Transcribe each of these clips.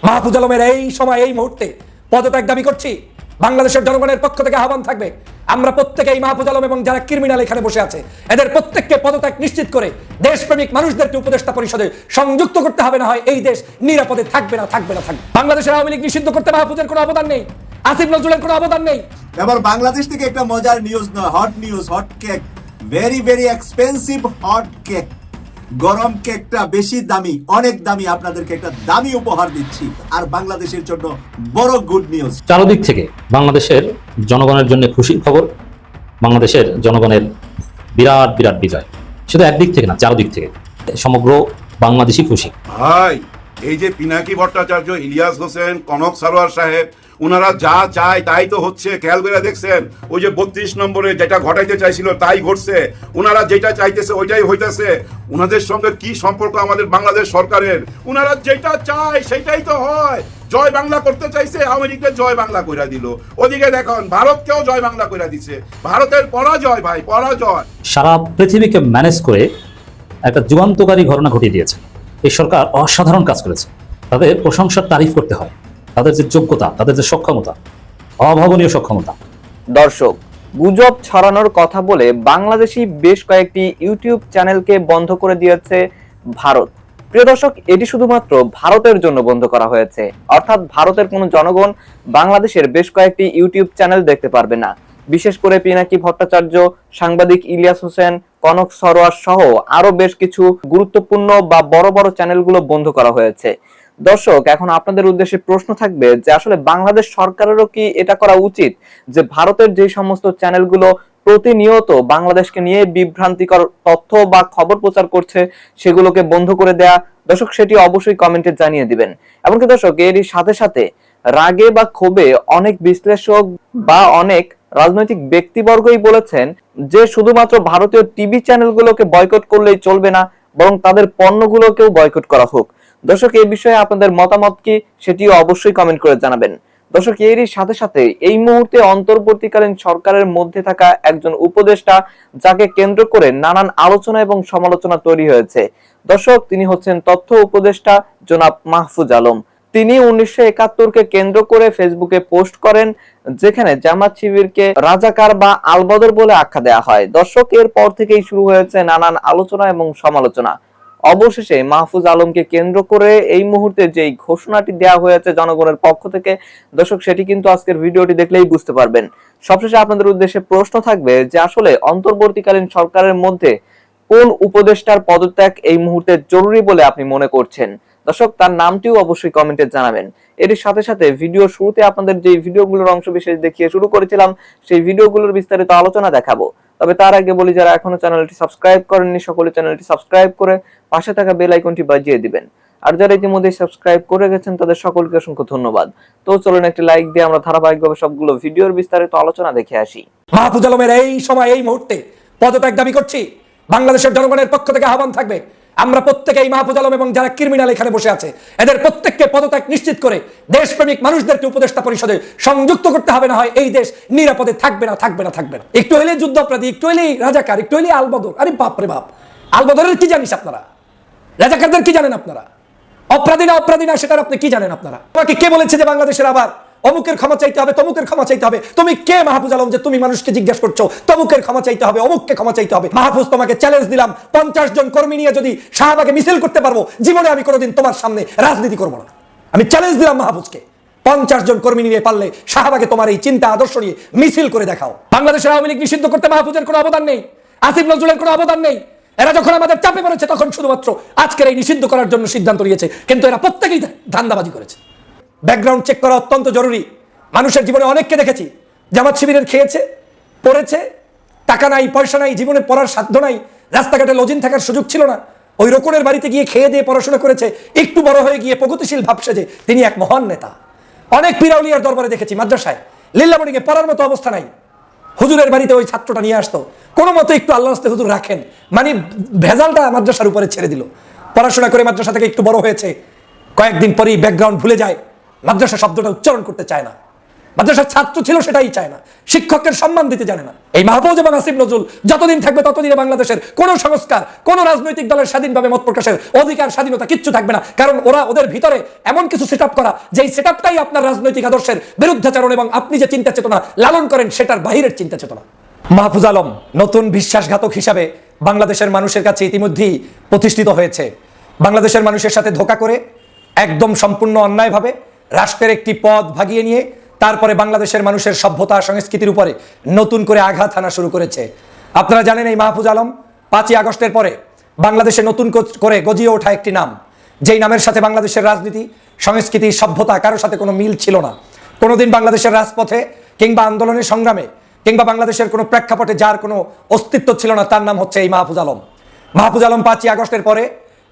মাহফুজ আলমের এই সময়, এই মুহূর্তে পদত্যাগ দাবি করছি। বাংলাদেশের জনগণের পক্ষ থেকে আহ্বান থাকবে, আমরা প্রত্যেকেই মাহফুজ আলম এবং যারা ক্রিমিনাল এখানে বসে আছে, এদের প্রত্যেককে পদত্যাগ নিশ্চিত করে দেশপ্রেমিক মানুষদেরকে উপদেষ্টা পরিষদে সংযুক্ত করতে হবে, না হয় এই দেশ নিরাপদে থাকবে না থাকবে না, থাকবে। বাংলাদেশের আওয়ামী লীগ নিষিদ্ধ করতে মাহফুজের কোনো অবদান নেই, আসিফ নজরুলের কোনো অবদান নেই। এবার বাংলাদেশ থেকে একটা মজার নিউজ নয় hot news hot cake very very expensive hot cake গরম কেকটা বেশি দামি অনেক দামি আপনাদেরকে একটা দামি উপহার দিচ্ছি। আর বাংলাদেশের জন্য বড় গুড নিউজ চারদিক থেকে বাংলাদেশের জনগণের জন্য খুশির খবর বাংলাদেশের জনগণের বিরাট বিরাট বিজয়। শুধু একদিক থেকে না চারদিক থেকে। সমগ্র বাংলাদেশি খুশি। ভাই এই যে পিনাকি ভট্টাচার্য ইলিয়াস হোসেন কনক সারোয়ার সাহেব ওনারা যা চায় তাই তো হচ্ছে। খেয়াল করে দেখছেন, ওই যে বত্রিশ নম্বরে যেটা ঘটাইতে চাইছিল তাই ঘটছে। ওনারা যেটা চাইতেছে ওইটাই হইতেছে। ওনাদের সঙ্গে কি সম্পর্ক আমাদের বাংলাদেশ সরকারের? ওনারা যেটা চায় সেটাই তো হয়। জয় বাংলা করতে চাইছে আমেরিকা জয় বাংলা কইরা দিল। ওদিকে দেখুন, ভারতকেও জয় বাংলা কইরা দিছে। ভারতের পরাজয় ভাই, পরাজয়। সারা পৃথিবীকে ম্যানেজ করে একটা যুগান্তকারী ঘটনা ঘটিয়ে দিয়েছে। এই সরকার অসাধারণ কাজ করেছে। তাদের প্রশংসার তারিফ করতে হয়। তাদের যে যোগ্যতা, তাদের যে সক্ষমতা, অভাবনীয় সক্ষমতা। দর্শক, গুজব ছড়ানোর কথা বলে বাংলাদেশি বেশ কয়েকটি ইউটিউব চ্যানেলকে বন্ধ করে দিয়েছে ভারত। প্রিয় দর্শক, এটি শুধুমাত্র ভারতের জন্য বন্ধ করা হয়েছে। অর্থাৎ ভারতের কোনো জনগণ বাংলাদেশের বেশ কয়েকটি ইউটিউব চ্যানেল দেখতে পারবে না। বিশেষ করে পিনাকি ভট্টাচার্য, সাংবাদিক ইলিয়াস হোসেন, কনক সরোয়ার সহ আরও বেশ কিছু গুরুত্বপূর্ণ বা বড় বড় চ্যানেলগুলো বন্ধ করা হয়েছে। দর্শক, এখন আপনাদের উদ্দেশ্যে প্রশ্ন থাকবে যে আসলে বাংলাদেশ সরকারেরও কি এটা করা উচিত যে ভারতের যে সমস্ত চ্যানেলগুলো প্রতিনিয়ত বাংলাদেশকে নিয়ে বিভ্রান্তিকর তথ্য বা খবর প্রচার করছে, সেগুলোকে বন্ধ করে দেয়া? দর্শক, সেটি অবশ্যই কমেন্টে জানিয়ে দিবেন। এমনকি দর্শক, এরই সাথে সাথে রাগে বা ক্ষোভে অনেক বিশ্লেষক বা অনেক রাজনৈতিক ব্যক্তিবর্গই বলেছেন যে শুধুমাত্র ভারতীয় টিভি চ্যানেলগুলোকে বয়কট করলেই চলবে না, বরং তাদের পণ্যগুলোকেও বয়কট করা হোক। দর্শক এই বিষয়ে আপনাদের মতামত কি সেটিও অবশ্যই কমেন্ট করে জানাবেন। দর্শক, এরই সাথে সাথে এই মুহূর্তে অন্তর্বর্তীকালীন সরকারের মধ্যে থাকা একজন উপদেষ্টা যাকে কেন্দ্র করে নানান আলোচনা এবং সমালোচনা তৈরি হয়েছে। দর্শক, তিনি হচ্ছেন তথ্য উপদেষ্টা জনাব মাহফুজ আলম। তিনি উনিশশো একাত্তরকে কেন্দ্র করে ফেসবুকে পোস্ট করেন, যেখানে জামাত শিবিরকে রাজাকার বা আলবদর বলে আখ্যা দেওয়া হয়। দর্শক এর পর থেকেই শুরু হয়েছে নানান আলোচনা এবং সমালোচনা। অবশেষে মাহফুজ আলমকে কেন্দ্র করে এই মুহূর্তে যেই ঘোষণাটি দেওয়া হয়েছে জনগণের পক্ষ থেকে, দর্শক, সেটি কিন্তু আজকের ভিডিওটি দেখলেই বুঝতে পারবেন। সবশেষে আপনাদের উদ্দেশ্যে প্রশ্ন থাকবে যে আসলে অন্তর্বর্তীকালীন সরকারের মধ্যে কোন উপদেষ্টার পদত্যাগ এই মুহূর্তে জরুরি বলে আপনি মনে করছেন? দর্শক, তার নামটিও অবশ্যই কমেন্টে জানাবেন। এর সাথে সাথে ভিডিও শুরুতে আপনাদের যে ভিডিওগুলোর অংশ বিশেষ দেখিয়ে শুরু করেছিলাম, সেই ভিডিওগুলোর বিস্তারিত আলোচনা দেখাবো। তবে তার আগে বলি, যারা এখনও চ্যানেলটি সাবস্ক্রাইব করেননি, সকলে চ্যানেলটি সাবস্ক্রাইব করে পাশে থাকা বেল আইকনটি বাজিয়ে দিবেন। আর যারা ইতিমধ্যে সাবস্ক্রাইব করে গেছেন, তাদের সকলকে অসংখ্য ধন্যবাদ। তো চলুন একটি লাইক দিয়ে আমরা ধারাবাহিকভাবে সবগুলো ভিডিওর বিস্তারিত আলোচনা দেখে আসি। মাহফুজ আলমের এই সময়, এই মুহূর্তে পদত্যাগ দাবি করছি। বাংলাদেশের জনগণের পক্ষ থেকে আহ্বান থাকবে আমরা প্রত্যেকেই মাহফুজ আলম এবং যারা ক্রিমিনাল এখানে বসে আছে, এদের প্রত্যেককে পদত্যাগ নিশ্চিত করে দেশপ্রেমিক মানুষদেরকে উপদেষ্টা পরিষদে সংযুক্ত করতে হবে, না হয় এই দেশ নিরাপদে থাকবে না থাকবে না থাকবে না। একটু হলে যুদ্ধ অপরাধী একটু হলেই রাজাকার, একটু হলেই আলবদর। আরে বাপ রে বাপ। আলবদরের কি জানিস আপনারা? রাজাকারদের কি জানেন আপনারা? অপরাধী না অপরাধী না, সেটার আপনি কি জানেন আপনারা? তোমাকে কে বলেছে যে বাংলাদেশের আবার অমুকের ক্ষমা চাইতে হবে, তমুকের ক্ষমা চাইতে হবে। তুমি কে মাহফুজ আলম যে তুমি মানুষকে জিজ্ঞাসা করছ? তমুকের ক্ষমা চাইতে হবে, অমুককে ক্ষমা চাইতে হবে। মাহফুজ, তোমাকে চ্যালেঞ্জ দিলাম। পঞ্চাশ জন কর্মী নিয়ে যদি শাহবাগে মিছিল করতে পারব, জীবনে আমি কোনোদিন তোমার সামনে রাজনীতি করব না। আমি চ্যালেঞ্জ দিলাম মাহফুজকে। পঞ্চাশ জন কর্মী নিয়ে পারলে শাহবাগে তোমার এই চিন্তা, আদর্শ নিয়ে মিছিল করে দেখাও। বাংলাদেশের আওয়ামী লীগ নিষিদ্ধ করতে মাহফুজের কোনো অবদান নেই, আসিফ নজরুলের কোনো অবদান নেই। এরা যখন আমাদের চাপে পড়েছে, তখন শুধুমাত্র আজকের এই নিষিদ্ধ করার জন্য সিদ্ধান্ত নিয়েছে। কিন্তু এরা প্রত্যেকেই ধান্দাবাজি করেছে। ব্যাকগ্রাউন্ড চেক করা অত্যন্ত জরুরি। মানুষের জীবনে অনেককে দেখেছি, জামাত শিবিরের খেয়েছে, পড়েছে, টাকা নাই, পয়সা নাই, জীবনে পড়ার সাধ্য নাই, রাস্তাঘাটে লজিন থাকার সুযোগ ছিল না। ওই রোকনের বাড়িতে গিয়ে খেয়ে দিয়ে পড়াশোনা করেছে, একটু বড় হয়ে গিয়ে প্রগতিশীল ভাবছে যে তিনি এক মহান নেতা। অনেক পিরাউলিয়ার দরবারে দেখেছি, মাদ্রাসায় লিল্লামণিকে পড়ার মতো অবস্থা নাই। হুজুরের বাড়িতে ওই ছাত্রটা নিয়ে আসতো। কোনো মতো একটু আল্লাহ রাস্তে হুজুর রাখেন। মানে ভেজালটা মাদ্রাসার উপরে ছেড়ে দিল। পড়াশোনা করে মাদ্রাসা থেকে একটু বড় হয়েছে। কয়েকদিন পরেই ব্যাকগ্রাউন্ড ভুলে যায়। মাদ্রাসা শব্দটা উচ্চারণ করতে চায় না। মাদ্রাসার ছাত্র ছিল সেটাই চায় না। শিক্ষকের সম্মান দিতে জানে না। এই মাহফুজ এবং আসিফ নজরুল যতদিন থাকবে ততদিনে বাংলাদেশের কোনো সংস্কার, কোনো রাজনৈতিক দলের স্বাধীনভাবে মত প্রকাশের অধিকার, স্বাধীনতা কিচ্ছু থাকবে না। কারণ ওরা ওদের ভিতরে এমন কিছু সেট করা, যেই সেট আপনার রাজনৈতিক আদর্শের বিরুদ্ধাচরণ এবং আপনি যে চিন্তা চেতনা লালন করেন, সেটার বাহিরের চিন্তা চেতনা। মাহফুজ আলম নতুন বিশ্বাসঘাতক হিসাবে বাংলাদেশের মানুষের কাছে ইতিমধ্যেই প্রতিষ্ঠিত হয়েছে। বাংলাদেশের মানুষের সাথে ধোকা করে, একদম সম্পূর্ণ অন্যায়ভাবে রাষ্ট্রের একটি পদ ভাগিয়ে নিয়ে তারপরে বাংলাদেশের মানুষের সভ্যতা, সংস্কৃতির উপরে নতুন করে আঘাত হানা শুরু করেছে। আপনারা জানেন এই মাহফুজ আলম পাঁচই আগস্টের পরে বাংলাদেশে নতুন করে গজিয়ে ওঠা একটি নাম। যেই নামের সাথে বাংলাদেশের রাজনীতি, সংস্কৃতি, সভ্যতা কারোর সাথে কোনো মিল ছিল না। কোনোদিন বাংলাদেশের রাজপথে কিংবা আন্দোলনের সংগ্রামে কিংবা বাংলাদেশের কোনো প্রেক্ষাপটে যার কোনো অস্তিত্ব ছিল না, তার নাম হচ্ছে এই মাহফুজ আলম। মাহফুজ আলম পাঁচই আগস্টের পরে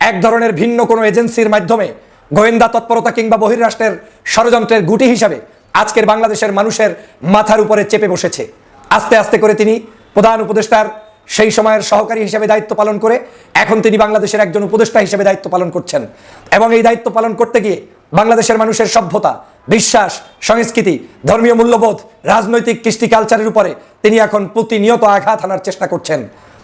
এক ধরনের ভিন্ন কোনো এজেন্সির মাধ্যমে গোয়েন্দা তৎপরতা কিংবা বহির্রাষ্ট্রের ষড়যন্ত্রের গুটি হিসাবে আজকের বাংলাদেশের মানুষের মাথার উপরে চেপে বসেছে। আস্তে আস্তে করে তিনি প্রধান উপদেষ্টার সেই সময়ের সহকারী হিসেবে দায়িত্ব পালন করে এখন তিনি বাংলাদেশের একজন উপদেষ্টা হিসেবে দায়িত্ব পালন করছেন। এবং এই দায়িত্ব পালন করতে গিয়ে বাংলাদেশের মানুষের সভ্যতা, বিশ্বাস, সংস্কৃতি, ধর্মীয় মূল্যবোধ, রাজনৈতিক কৃষ্টি কালচারের উপরে তিনি এখন প্রতিনিয়ত আঘাত হানার চেষ্টা করছেন।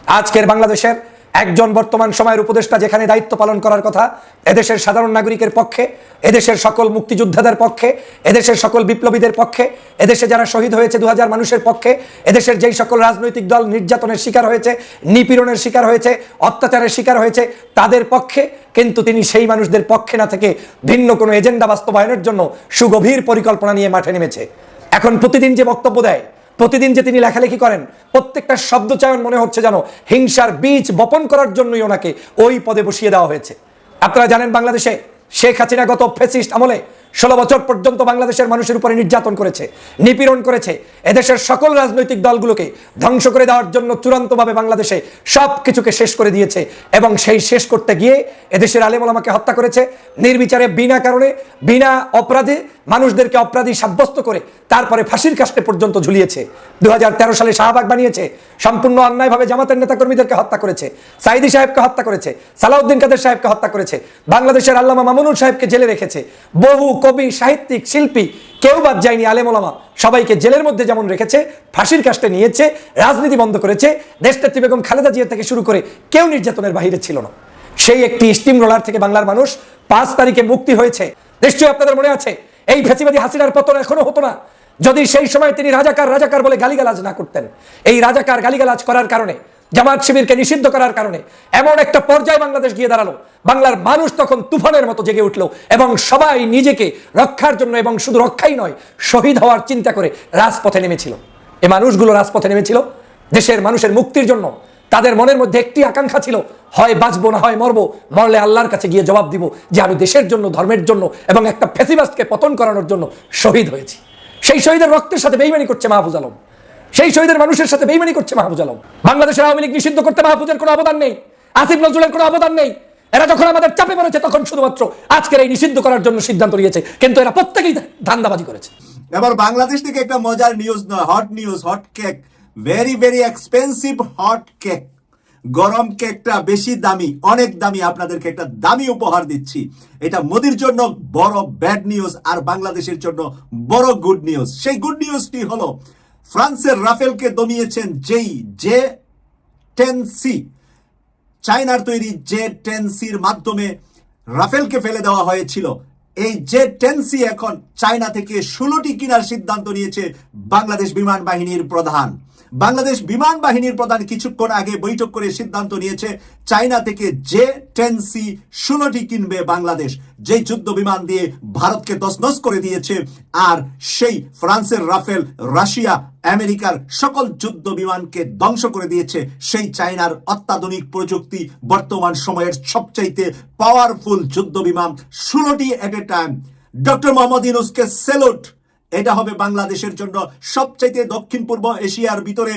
আজকের বাংলাদেশের একজন বর্তমান সময়ের উপদেষ্টা যেখানে দায়িত্ব পালন করার কথা, এদেশের সাধারণ নাগরিকের পক্ষে, এদেশের সকল মুক্তিযোদ্ধাদের পক্ষে, এদেশের সকল বিপ্লবীদের পক্ষে, এদেশে যারা শহীদ হয়েছে দু হাজার মানুষের পক্ষে, এদেশের যেই সকল রাজনৈতিক দল নির্যাতনের শিকার হয়েছে, নিপীড়নের শিকার হয়েছে, অত্যাচারের শিকার হয়েছে, তাদের পক্ষে, কিন্তু তিনি সেই মানুষদের পক্ষে না থেকে ভিন্ন কোনো এজেন্ডা বাস্তবায়নের জন্য সুগভীর পরিকল্পনা নিয়ে মাঠে নেমেছে। এখন প্রতিদিন যে বক্তব্য দেয় প্রতিদিন যে তিনি লেখালেখি করেন, প্রত্যেকটা শব্দ চায়ন মনে হচ্ছে যেন হিংসার বীজ বপন করার জন্যই ওনাকে ওই পদে বসিয়ে দেওয়া হয়েছে। আপনারা জানেন বাংলাদেশে শেখ হাসিনা গত ফেসিস্ট আমলে ষোলো বছর পর্যন্ত বাংলাদেশের মানুষের উপরে নির্যাতন করেছে, নিপীড়ন করেছে। এদেশের সকল রাজনৈতিক দলগুলোকে ধ্বংস করে দেওয়ার জন্য চূড়ান্তভাবে বাংলাদেশে সব কিছুকে শেষ করে দিয়েছে এবং সেই শেষ করতে গিয়ে এদেশের আলেমলামাকে হত্যা করেছে। নির্বিচারে, বিনা কারণে, বিনা অপরাধে মানুষদেরকে অপরাধী সাব্যস্ত করে তারপরে ফাঁসির কাস্টে পর্যন্ত ঝুলিয়েছে। দু হাজার তেরো সালে শাহবাগ বানিয়েছে, সম্পূর্ণ অন্যায়ভাবে জামাতের নেতাকর্মীদেরকে হত্যা করেছে সাইদি সাহেবকে হত্যা করেছে, সালাউদ্দিন কাদের সাহেবকে হত্যা করেছে, বাংলাদেশের আল্লামা মামুনুল সাহেবকে জেলে রেখেছে, বহু কবি, সাহিত্যিক, শিল্পী কেউ বাদ যায়নি আলেমোলামা সবাইকে জেলের মধ্যে যেমন রেখেছে, ফাঁসির কাস্টে নিয়েছে, রাজনীতি বন্ধ করেছে, দেশনেত্রী বেগম খালেদা জিয়া থেকে শুরু করে কেউ নির্যাতনের বাহিরে ছিল না। সেই একটি স্টিম রোলার থেকে বাংলার মানুষ পাঁচ তারিখে মুক্তি হয়েছে। নিশ্চয়ই আপনাদের মনে আছে, এই ফেসিবাদী হাসিনার পতন এখনও হতো না। যদি সেই সময় তিনি রাজাকার রাজাকার বলে গালিগালাজ না করতেন, এই রাজাকার গালিগালাজ করার কারণে জামাত শিবিরকে নিষিদ্ধ করার কারণে এমন একটা পর্যায়ে বাংলাদেশ গিয়ে দাঁড়াল। বাংলার মানুষ তখন তুফানের মতো জেগে উঠল এবং সবাই নিজেকে রক্ষার জন্য এবং শুধু রক্ষাই নয়, শহীদ হওয়ার চিন্তা করে রাজপথে নেমেছিল। এ মানুষগুলো রাজপথে নেমেছিল। দেশের মানুষের মুক্তির জন্য তাদের মনের মধ্যে একটি আকাঙ্ক্ষা ছিল, হয় বাঁচবো না হয় মরবো, মরলে আল্লাহর কাছে গিয়ে জবাব দিব যে আমি দেশের জন্য, ধর্মের জন্য এবং একটা ফেসিবাসকে পতন করানোর জন্য শহীদ হয়েছি। সেই শহীদের রক্তের সাথে বেইমানি করছে মাহফুজ আলম। সেই শহীদের মানুষের সাথে বেইমানি করছে মাহফুজ আলম। বাংলাদেশের আওয়ামী লীগ নিষিদ্ধ করতে মাহফুজের কোনো অবদান নেই, আসিফ নজরুলের কোনো অবদান নেই। এরা যখন আমাদের চাপে পড়েছে, তখন শুধুমাত্র আজকের এই নিষিদ্ধ করার জন্য সিদ্ধান্ত নিয়েছে। কিন্তু এরা প্রত্যেকেই ধান্দাবাজি করেছে। এবার বাংলাদেশ থেকে একটা মজার নিউজ নয় hot news hot cake very very expensive hot cake গরম কেকটা বেশি দামি, অনেক দামি, আপনাদেরকে একটা দামি উপহার দিচ্ছি। এটা মোদির জন্য বড় ব্যাড নিউজ আর বাংলাদেশের জন্য বড় গুড নিউজ সেই গুড নিউজটি হলো ফ্রান্সের রাফেলকে দমিয়েছেন যেই জে টেন সি চায়নার তৈরি জে টেন সির মাধ্যমে রাফেলকে ফেলে দেওয়া হয়েছিল। এই জে টেন সি এখন চায়না থেকে ষোলোটি কেনার সিদ্ধান্ত নিয়েছে বাংলাদেশ বিমান বাহিনীর প্রধান। বাংলাদেশ বিমান বাহিনীর প্রধান কিছুক্ষণ আগে বৈঠক করে সিদ্ধান্ত নিয়েছে, চায়না থেকে জে টেন সি ষোলোটি কিনবে বাংলাদেশ। যে যুদ্ধ বিমান দিয়ে ভারতকে তসনস করে দিয়েছে, আর সেই ফ্রান্সের রাফেল, রাশিয়া, আমেরিকার সকল যুদ্ধ বিমানকে ধ্বংস করে দিয়েছে। সেই চায়নার অত্যাধুনিক প্রযুক্তি বর্তমান সময়ের সবচাইতে পাওয়ারফুল যুদ্ধ বিমান ষোলোটি at a time doctor Muhammad ইউনুসকে সেলুট এটা হবে বাংলাদেশের জন্য সবচাইতে দক্ষিণ পূর্ব এশিয়ার ভিতরে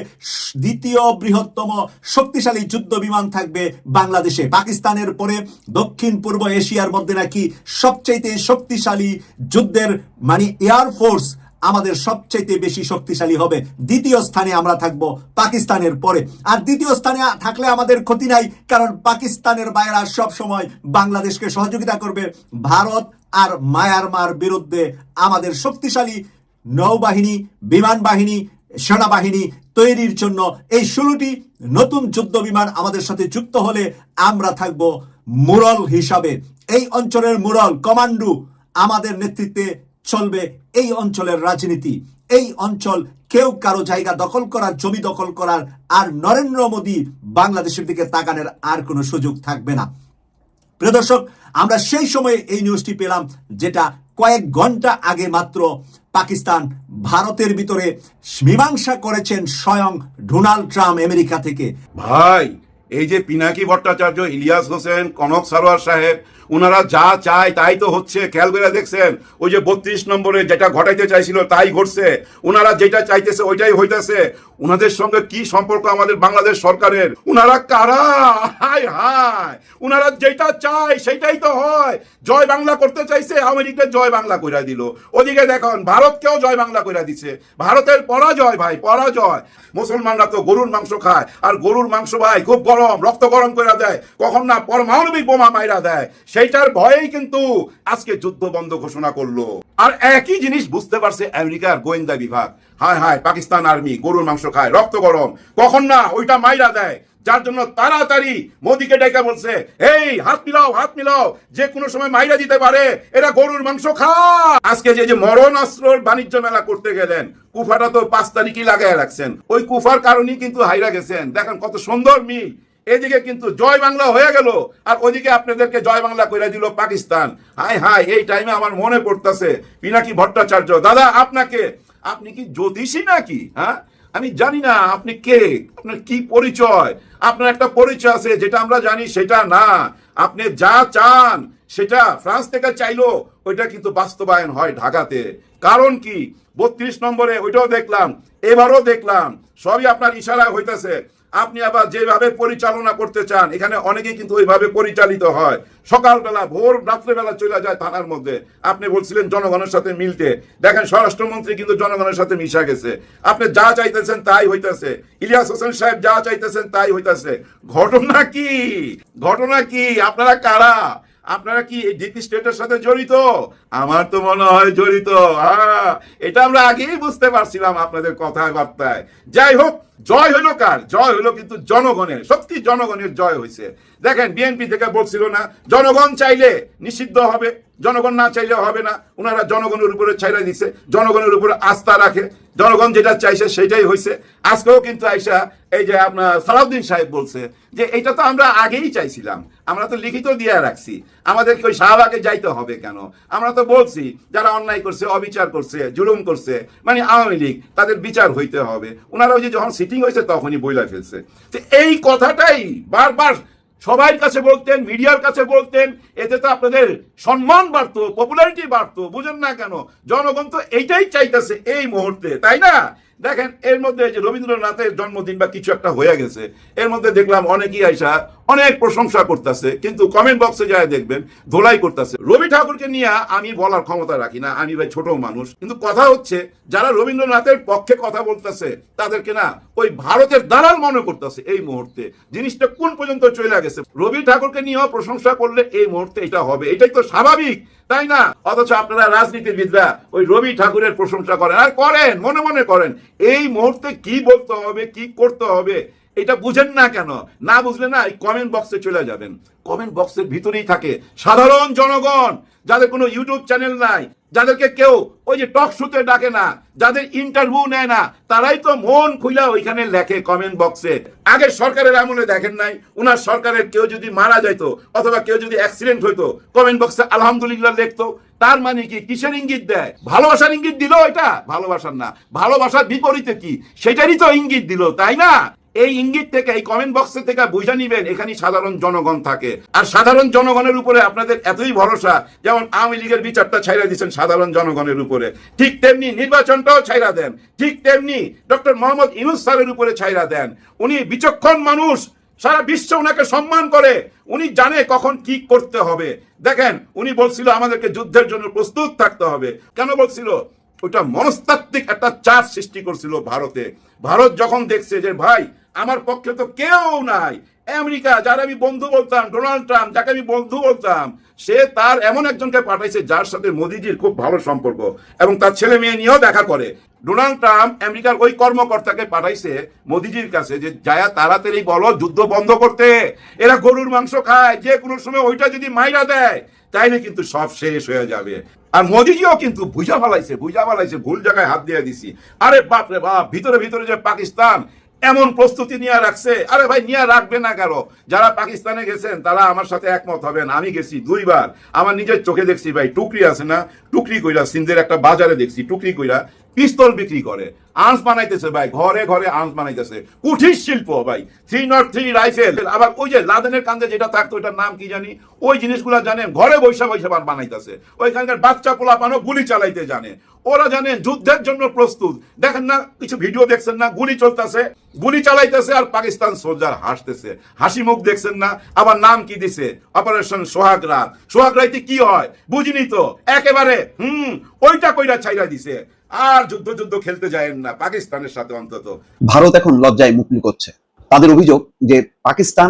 দ্বিতীয় বৃহত্তম শক্তিশালী যুদ্ধ বিমান থাকবে বাংলাদেশে। পাকিস্তানের পরে দক্ষিণ পূর্ব এশিয়ার মধ্যে নাকি সবচাইতে শক্তিশালী যুদ্ধের মানে এয়ারফোর্স আমাদের সবচাইতে বেশি শক্তিশালী হবে। দ্বিতীয় স্থানে আমরা থাকব পাকিস্তানের পরে। আর দ্বিতীয় স্থানে থাকলে আমাদের ক্ষতি নাই, কারণ পাকিস্তানের বাইরা সব সময় বাংলাদেশকে সহযোগিতা করবে। ভারত আর মায়ানমার বিরুদ্ধে আমাদের শক্তিশালী নৌবাহিনী বিমান বাহিনী সেনাবাহিনী তৈরির জন্য এই ষোলোটি নতুন যুদ্ধ বিমান আমাদের সাথে যুক্ত হলে আমরা থাকব মুরল হিসাবে। এই অঞ্চলের মুরল কমান্ডু আমাদের নেতৃত্বে চলবে এই অঞ্চলের রাজনীতি। এই অঞ্চল কেউ কারও জায়গা দখল করার, জমি দখল করার, আর নরেন্দ্র মোদী বাংলাদেশের দিকে তাকানোর আর কোনো সুযোগ থাকবে না। প্রিয় দর্শক, আমরা সেই সময়ে এই নিউজটি পেলাম যেটা কয়েক ঘণ্টা আগে মাত্র পাকিস্তান ভারতের ভিতরে মীমাংসা করেছেন স্বয়ং ডোনাল্ড ট্রাম্প আমেরিকা থেকে। ভাই, এই যে পিনাকি ভট্টাচার্য, ইলিয়াস হোসেন, কনক সারোয়ার সাহেব ওনারা যা চায় তাই তো হচ্ছে। খেয়াল করে দেখছেন, ওই যে বত্রিশ নম্বরে যেটা ঘটাইতে চাইছিল তাই ঘটছে। ওনারা যেটা চাইতেছে ওইটাই হইতেছে। ওনাদের সঙ্গে কি সম্পর্ক আমাদের বাংলাদেশ সরকারের? ওনারা কারা? হায় হায় ওনারা যেটা চায় সেটাই তো হয়। জয় বাংলা করতে চাইছে আমেরিকা জয় বাংলা কইরা দিল। ওদিকে দেখুন, ভারতকেও জয় বাংলা কইরা দিছে। ভারতের পরাজয় ভাই, পরাজয়। মুসলমানরা তো গরুর মাংস খায়, আর গরুর মাংস ভাই খুব গরম, রক্ত গরম করে দেয়। কখন না পারমাণবিক বোমা মাইরা দেয়। সেইটার ভয়েই কিন্তু আজকে যুদ্ধ বন্ধ ঘোষণা করল। আর একই জিনিস বুঝতে পারছে আমেরিকার গোয়েন্দা বিভাগ। হায় হায়, পাকিস্তান আর্মি, গরুর মাংস খায়, রক্ত গরম। কখন না ওইটা মাইরা দেয়। যার জন্য তাড়াতাড়ি মোদিকে ডেকে বলছে, এই, হাত মিলাও হাত মিলাও। যে কোনো সময় মাইরা দিতে পারে। এরা গরুর মাংস খা আজকে যে যে মরণ অস্ত্রর বাণিজ্য মেলা করতে গেলেন, কুফাটা তো পাঁচ তারিখই লাগাই রাখছেন। ওই কুফার কারণেই কিন্তু হাইরা গেছেন। দেখেন কত সুন্দর মিল। এদিকে কিন্তু জয় বাংলা হয়ে গেল। আর ওদিকে আপনাদেরকে জয় বাংলা করে দিল পাকিস্তান। হাই হাই এই টাইমে আমার মনে পড়তেছে, পিনাকি ভট্টাচার্য। দাদা, আপনাকে আপনি কি জ্যোতিষী নাকি হ্যাঁ? আমি জানি না আপনি কে, আপনার কি পরিচয়, আপনার একটা পরিচয় আছে, যেটা আমরা জানি সেটা না। আপনি যা চান সেটা ফ্রান্স থেকে চাইলো, ওইটা কিন্তু বাস্তবায়ন হয় ঢাকাতে। কারণ কি? বত্রিশ নম্বরে ওইটাও দেখলাম, এবারও দেখলাম, সবই আপনার ইশারা হইতেছে। আপনি আবার যেভাবে পরিচালনা করতে চান, এখানে অনেকেই কিন্তু ওইভাবে পরিচালিত হয়। সকালবেলা, ভোর, রাত্রেবেলা চলে যায় থানার মধ্যে। আপনি বলছিলেন জনগণের সাথে মিলতে। দেখেন, স্বরাষ্ট্রমন্ত্রী কিন্তু জনগণের সাথে মিশা গেছে। আপনি যা চাইতেছেন তাই হইতেছে। ইলিয়াস হোসেন সাহেব যা চাইতেছেন তাই হইতেছে। ঘটনা কি? ঘটনা কি? আপনারা কারা? আপনারা কি ডিপি স্টেটের সাথে জড়িত? আমার তো মনে হয় জড়িত। হ্যাঁ এটা আমরা আগেই বুঝতে পারছিলাম আপনাদের কথায় বার্তায় যাই হোক জয় হলো কার? জয় হলো কিন্তু জনগণের, সত্যি জনগণের জয় হয়েছে দেখেন বিএনপি থেকে বলছিল না, জনগণ চাইলে নিষিদ্ধ হবে, জনগণ না চাইলে হবে না। ওনারা জনগণের উপরে ছাইরা দিছে, জনগণের উপরে আস্থা রাখে। জনগণ যেটা চাইছে সেটাই হয়েছে আজকেও কিন্তু আইসা এই যে আপনার সালাউদ্দিন সাহেব বলছে যে এটা তো আমরা আগেই চাইছিলাম। আমরা তো লিখিত দিয়ে রাখছি। আমাদেরকে ওই শাহবাগে যাইতে হবে কেন? আমরা তো বলছি, যারা অন্যায় করছে, অবিচার করছে, জুলুম করছে মানে আওয়ামী লীগ, তাদের বিচার হইতে হবে। ওনারা ওই যে যখন সিটিং হয়েছে তখনই বইলা ফেলছে তো এই কথাটাই বারবার সবাই কাছে বলতেন, মিডিয়ার কাছে বলতেন, এতে তো আপনাদের সম্মান বাড়তো পপুলারিটি বাড়তো, বুঝেন না কেন? জনগণ তো এইটাই চাইতেছে এই মুহূর্তে, তাই না? দেখেন, এর মধ্যে যে রবীন্দ্রনাথের জন্মদিন বা কিছু একটা হয়ে গেছে, এর মধ্যে দেখলাম অনেকেই আইসা অনেক প্রশংসা করতেছে, কিন্তু কমেন্ট বক্সে যায় দেখবেন, ধোলাই করতেছে। রবি ঠাকুরকে নিয়ে আমি বলার ক্ষমতা রাখি না, আমি ভাই ছোট মানুষ, কিন্তু কথা হচ্ছে, যারা রবীন্দ্রনাথের পক্ষে কথা বলতেছে, তাদেরকে না ওই ভারতের দালাল মনে করতেছে এই মুহূর্তে। জিনিসটা কোন পর্যন্ত চলে গেছে? রবি ঠাকুরকে নিয়েও প্রশংসা করলে এই মুহূর্তে এটা হবে। এটাই তো স্বাভাবিক, তাই না? অথচ আপনারা রাজনীতিবিদরা ওই রবি ঠাকুরের প্রশংসা করেন, আর করেন, মনে মনে করেন, এই মুহূর্তে কি বলতে হবে, কি করতে হবে এটা বুঝেন না কেন? না বুঝলে না এই কমেন্ট বক্সে চলে যাবেন। কমেন্ট বক্সের ভিতরেই থাকে সাধারণ জনগণ, যাদের কোনো ইউটিউব চ্যানেল নাই, যাদেরকে কেউ ওই যে টক শুতে ডাকে না, যাদের ইন্টারভিউ নেয় না, তারাই তো মন খুইলা ওইখানে লেখে কমেন্ট বক্সে আগের সরকারের আমলে দেখেন নাই, উনার সরকারের কেউ যদি মারা যাইতো, অথবা কেউ যদি অ্যাক্সিডেন্ট হইতো কমেন্ট বক্সে আলহামদুলিল্লাহ লিখতো। তার মানে কি? কিসের ইঙ্গিত দেয়? ভালোবাসার ইঙ্গিত দিল এটা? ভালোবাসার না। ভালোবাসার বিপরীতে কি? সেটারই তো ইঙ্গিত দিল, তাই না? এই ইঙ্গিত থেকে, এই কমেন্ট বক্সে থেকে বুঝে নিবেন এখানে সাধারণ জনগণ থাকে। আর সাধারণ জনগণের উপরে আপনাদের এতই ভরসা, যেমন আওয়ামী লীগের বিচারটা ছাইরা দিচ্ছেন সাধারণ জনগণের উপরে। ঠিক তেমনি নির্বাচনটাও ছাইরা দেন। ঠিক তেমনি ডক্টর মোহাম্মদ ইনুস স্যারের উপরে ছাইরা দেন। উনি বিচক্ষণ মানুষ, সারা বিশ্ব ওনাকে সম্মান করে। উনি জানে কখন কি করতে হবে। দেখেন, উনি বলছিল আমাদেরকে যুদ্ধের জন্য প্রস্তুত থাকতে হবে। কেন বলছিল? ওটা মনস্তাত্ত্বিক একটা চাপ সৃষ্টি করছিল ভারতে। ভারত যখন দেখছে যে, ভাই আমার পক্ষে তো কেউ নাই। আমেরিকা যার আমি বন্ধু বলতাম, ডোনাল্ড ট্রাম্প, যাকে আমি বন্ধু বলতাম, সে তার এমন একজনকে পাঠাইছে যার সাথে মোদিজির খুব ভালো সম্পর্ক এবং তার ছেলে মেয়ে নিয়েও দেখা করে। ডোনাল্ড ট্রাম্প আমেরিকার ওই কর্মকর্তাকে পাঠাইছে মোদিজির কাছে যে যায়া তাড়াতাড়ি বলো, যুদ্ধ বন্ধ করতে। এরা গরুর মাংস খায়, যে কোনো সময় ওইটা যদি মাইরা দেয়, তাইলে কিন্তু সব শেষ হয়ে যাবে। আর মোদিজিও কিন্তু বুঝা ফেলাইছে বুঝা ফেলাইছে, ভুল জায়গায় হাত দিয়ে দিছি। আরে বাপ রে বাপ, ভিতরে ভিতরে যে পাকিস্তান এমন প্রস্তুতি নিয়ে রাখছে। আরে ভাই, নিয়ে রাখবে না কারও যারা পাকিস্তানে গেছেন, তারা আমার সাথে একমত হবেন। আমি গেছি দুইবার। আমার নিজের চোখে দেখছি ভাই, টুকরি আছে না? টুকরি কইরা সিন্ধের একটা বাজারে দেখছি, টুকরি কইরা। পিস্তল বিক্রি করে। আর্মস বানাইতেছে ভাই, ঘরে ঘরে আর্মস বানাইতেছে। কুঠির শিল্প ভাই থ্রি নট থ্রি রাইফেল আবার ওই যে লাদেনের কান্দে যেটা থাকতো, ওইটার নাম কি জানি? ওই জিনিসগুলো জানেন, ঘরে বৈশা বৈশা বান বানাইতেছে। ওইখানকার বাচ্চা পোলা পানো গুলি চালাইতে জানে। ওরা জানেন যুদ্ধের জন্য প্রস্তুত। দেখেন না, কিছু ভিডিও দেখছেন না, গুলি চলতেছে। গুলি চালাইতেছে আর পাকিস্তান সোলজার হাসতেছে। হাসি মুখ দেখছেন না, আবার নাম কি দিছে? অপারেশন সোহাগ রাত। সোহাগ রাইতে কি হয়? বুঝিনি তো। একেবারে, হুম, ওইটা কইরা ছাইরা দিছে। আর যুদ্ধ যুদ্ধ খেলতে যায়েন না, পাকিস্তানের সাথে অন্তত। ভারত এখন লজ্জায় মুখ লুকোচ্ছে। তাদের অভিযোগ যে পাকিস্তান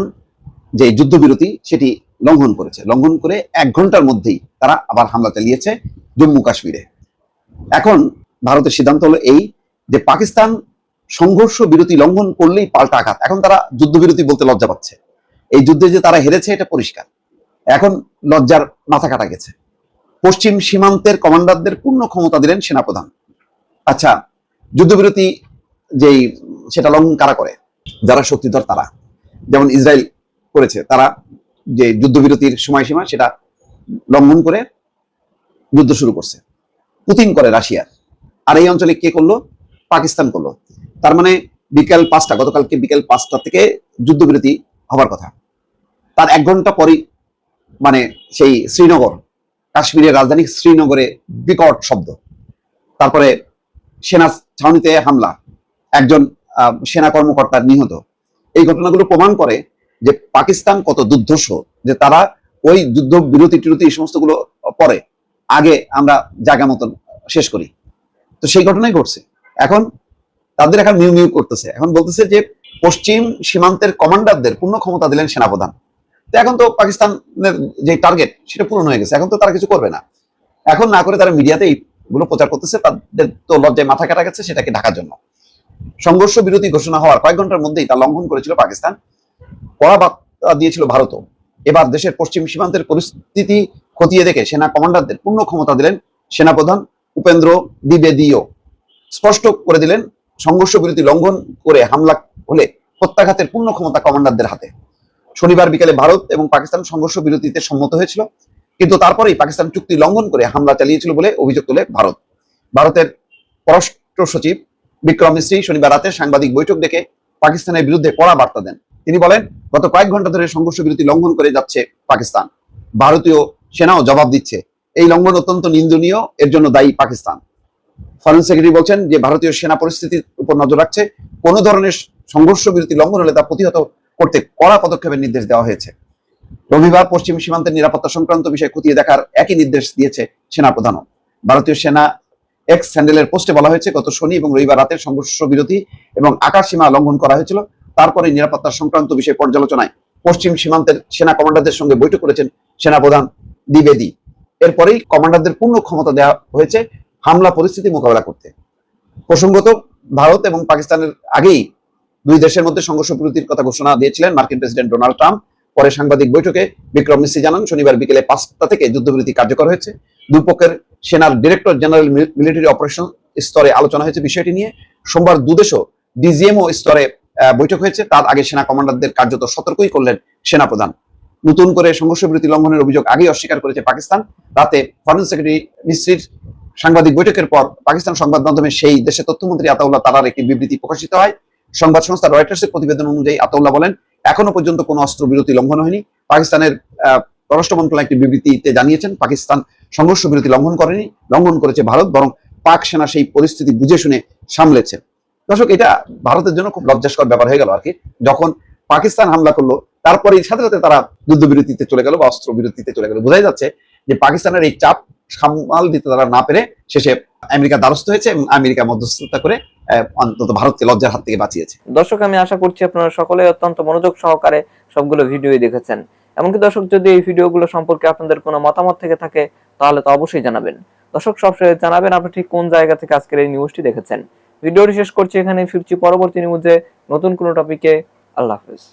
যে যুদ্ধবিরতি, সেটি লঙ্ঘন করেছে। লঙ্ঘন করে এক ঘণ্টার মধ্যেই তারা আবার হামলা চালিয়েছে জম্মু কাশ্মীরে। এখন ভারতের সিদ্ধান্ত হলো এই যে পাকিস্তান সংঘর্ষ বিরতি লঙ্ঘন করলেই পাল্টা আঘাত। এখন তারা যুদ্ধবিরতি বলতে লজ্জা পাচ্ছে। এই যুদ্ধে যে তারা হেরেছে, এটা পরিষ্কার। এখন লজ্জার মাথা কাটা গেছে। পশ্চিম সীমান্তের কমান্ডারদের পূর্ণ ক্ষমতা দিলেন সেনাপ্রধান। আচ্ছা যুদ্ধবিরতি যেই, সেটা লঙ্ঘন কারা করে? যারা শক্তিধর তারা। যেমন ইসরায়েল করেছে, তারা যে যুদ্ধবিরতির সময়সীমা, সেটা লঙ্ঘন করে যুদ্ধ শুরু করছে। পুতিন করে রাশিয়ার। আর এই অঞ্চলে কে করল? পাকিস্তান করল। তার মানে বিকেল পাঁচটা, গতকালকে বিকেল পাঁচটা থেকে যুদ্ধবিরতি হবার কথা। তার এক ঘণ্টা পরই মানে সেই শ্রীনগর, কাশ্মীরের রাজধানী শ্রীনগরে বিকট শব্দ। তারপরে সেনা ছাউনিতে হামলা, একজন সেনা কর্মকর্তার নিহত। এই ঘটনাগুলো প্রমাণ করে যে পাকিস্তান কত দুর্ধর্ষ, যে তারা ওই যুদ্ধ বিরতি টিরতি এই সমস্তগুলো পরে। আগে আমরা জায়গা মতন শেষ করি। তো সেই ঘটনাই ঘটছে। এখন তাদের এখন মিউ মিউ করতেছে। এখন বলতেছে যে পশ্চিম সীমান্তের কমান্ডারদের পূর্ণ ক্ষমতা দিলেন সেনাপ্রধান। তো এখন তো পাকিস্তানের যে টার্গেট, সেটা পূরণ হয়ে গেছে। এখন তো তারা কিছু করবে না। এখন না করে তারা মিডিয়াতে এইগুলো প্রচার করতেছে, তাদের তো লজ্জায় মাথা কাটা গেছে সেটাকে ঢাকার জন্য। সংঘর্ষ বিরতি ঘোষণা হওয়ার কয়েক ঘণ্টার মধ্যেই তা লঙ্ঘন করেছিল পাকিস্তান। কড়া বার্তা দিয়েছিল ভারতও। এবার দেশের পশ্চিম সীমান্তের পরিস্থিতি খতিয়ে দেখে সেনা কমান্ডারদের পূর্ণ ক্ষমতা দিলেন সেনাপ্রধান উপেন্দ্র দ্বিবেদীয় স্পষ্ট করে দিলেন, সংঘর্ষ বিরতি লঙ্ঘন করে হামলা হলে প্রত্যাঘাতের পূর্ণ ক্ষমতা কমান্ডারদের হাতে। শনিবার বিকেলে ভারত এবং পাকিস্তান সংঘর্ষ বিরতিতে সম্মত হয়েছিল। কিন্তু তারপরেই পাকিস্তান চুক্তি লঙ্ঘন করে হামলা চালিয়েছিল বলে অভিযোগ তোলে ভারত। ভারতের পররাষ্ট্র সচিব বিক্রম মিশ্রি শনিবার রাতে সাংবাদিক বৈঠক ডেকে পাকিস্তানের বিরুদ্ধে কড়া বার্তা দেন। তিনি বলেন, গত কয়েক ঘণ্টা ধরে সংঘর্ষ বিরতি লঙ্ঘন করে যাচ্ছে পাকিস্তান। ভারতীয় সেনাও জবাব দিচ্ছে, এই লঙ্ঘন অত্যন্ত নিন্দনীয়, এর জন্য দায়ী পাকিস্তান। ফরেন সেক্রেটারি বলছেন যে, ভারতীয় সেনা পরিস্থিতির উপর নজর রাখছে, কোনো ধরনের সংঘর্ষ বিরতি লঙ্ঘন হলে তা প্রতিহত করতে কড়া পদক্ষেপের নির্দেশ দেওয়া হয়েছে। রবিবার পশ্চিম সীমান্তের নিরাপত্তা সংক্রান্ত বিষয় খতিয়ে দেখার একই নির্দেশ দিয়েছে সেনাপ্রধানও। ভারতীয় সেনা এক্স স্যান্ডেলের পোস্টে বলা হয়েছে, গত শনি এবং রবিবার রাতের সংঘর্ষ বিরতি এবং আকাশ সীমা লঙ্ঘন করা হয়েছিল। তারপরে নিরাপত্তা সংক্রান্ত বিষয় পর্যালোচনায় পশ্চিম সীমান্তের সেনা কমান্ডারদের সঙ্গে বৈঠক করেছেন সেনাপ্রধান দ্বিবেদী। এরপরেই কমান্ডারদের পূর্ণ ক্ষমতা দেওয়া হয়েছে হামলা পরিস্থিতি মোকাবেলা করতে। প্রসঙ্গত, ভারত এবং পাকিস্তানের আগেই দুই দেশের মধ্যে সংঘর্ষ বিরতির কথা ঘোষণা দিয়েছিলেন মার্কিন প্রেসিডেন্ট ডোনাল্ড ট্রাম্প। পরে সাংবাদিক বৈঠকে বিক্রম মিশ্রি জানান, শনিবার বিকেলে পাঁচটা থেকে যুদ্ধবিরতি কার্যকর হয়েছে। দুপক্ষের সেনার ডিরেক্টর জেনারেল মিলিটারি অপারেশন স্তরে আলোচনা হয়েছে বিষয়টি নিয়ে। সোমবার দুদেশও ডিজিএমও স্তরে বৈঠক হয়েছে। তার আগে সেনা কমান্ডারদের কার্যত সতর্কই করলেন সেনাপ্রধান। নতুন করে সংঘর্ষ বিরতি লঙ্ঘনের অভিযোগ আগেই অস্বীকার করেছে পাকিস্তান। রাতে ফরেন সেক্রেটারি মিস্ত্রির সাংবাদিক বৈঠকের পর পাকিস্তান সংবাদ মাধ্যমে সেই দেশের তথ্যমন্ত্রী আতাউল্লাহ তারার একটি বিবৃতি প্রকাশিত হয়। সংবাদ সংস্থা রয়টার্সের প্রতিবেদন অনুযায়ী আতাউল্লাহ বলেন এখনও পর্যন্ত কোনো অস্ত্র বিরতি লঙ্ঘন হয়নি। পাকিস্তানের পররাষ্ট্র মন্ত্রণালয় একটি বিবৃতিতে জানিয়েছেন, পাকিস্তান সংঘর্ষ বিরতি লঙ্ঘন করেনি, লঙ্ঘন করেছে ভারত, বরং পাক সেনা সেই পরিস্থিতি বুঝে শুনে সামলেছে। দর্শক, এটা ভারতের জন্য খুব লজ্জাস্কর ব্যাপার হয়ে গেল আর কি। যখন পাকিস্তান হামলা করল তারপরে সাথে সাথে তারা যুদ্ধবিরতিতে চলে গেল বা অস্ত্র বিরতিতে চলে গেল। বোঝাই যাচ্ছে যে পাকিস্তানের এই চাপ সামাল দিতে তারা না পেরে শেষে আমেরিকা দ্বারস্থ হয়েছে এবং আমেরিকা মধ্যস্থতা করে অন্তত ভারতকে লজ্জার হাত থেকে বাঁচিয়েছে। দর্শক, আমি আশা করছি আপনারা সকলে অত্যন্ত মনোযোগ সহকারে সবগুলো ভিডিওই দেখেছেন। এমনকি দর্শক, যদি এই ভিডিওগুলো সম্পর্কে আপনাদের কোনো মতামত থেকে থাকে, তাহলে তো অবশ্যই জানাবেন। দর্শক সবসময় জানাবেন আপনি ঠিক কোন জায়গা থেকে আজকের এই নিউজটি দেখেছেন। ভিডিওটি শেষ করছি এখানে ফিরছি পরবর্তী নিউজে নতুন কোনো টপিকে আল্লাহ হাফেজ।